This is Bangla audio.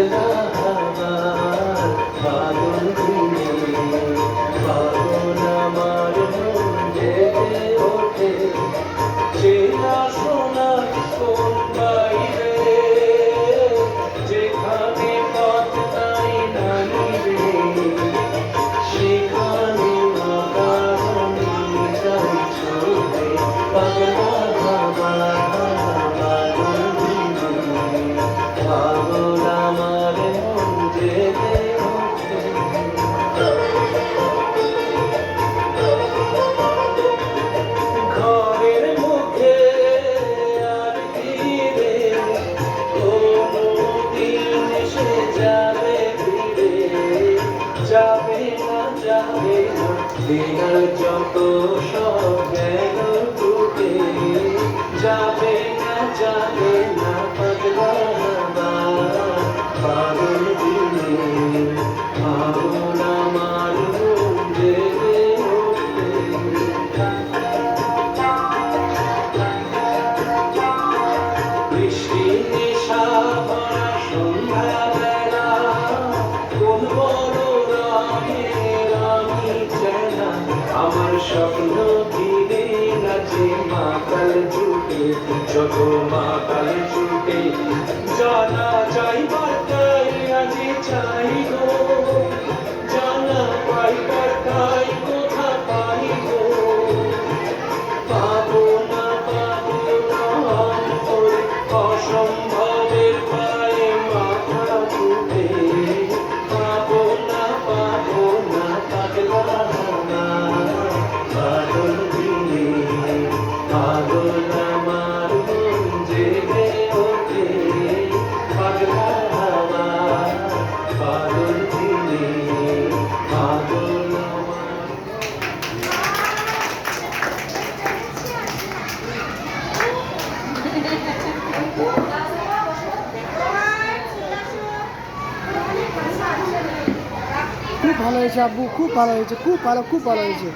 পাগলা আমার পাগল না যাবে যত সব গেল টুটে যাবে না যাবে স্বপ্ন ধীরে নাচে মাতাল জুটে, যত মাতাল জুটে। জানা চাইবার তাই আজি চাই গো, জানা পাইবার তাই কোথা পাই গো। পাবো না পাবো না, অন্তরে খুব ভালো হয়েছে আব্বু খুব ভালো হয়েছে খুব ভালো খুব ভালো হয়েছে।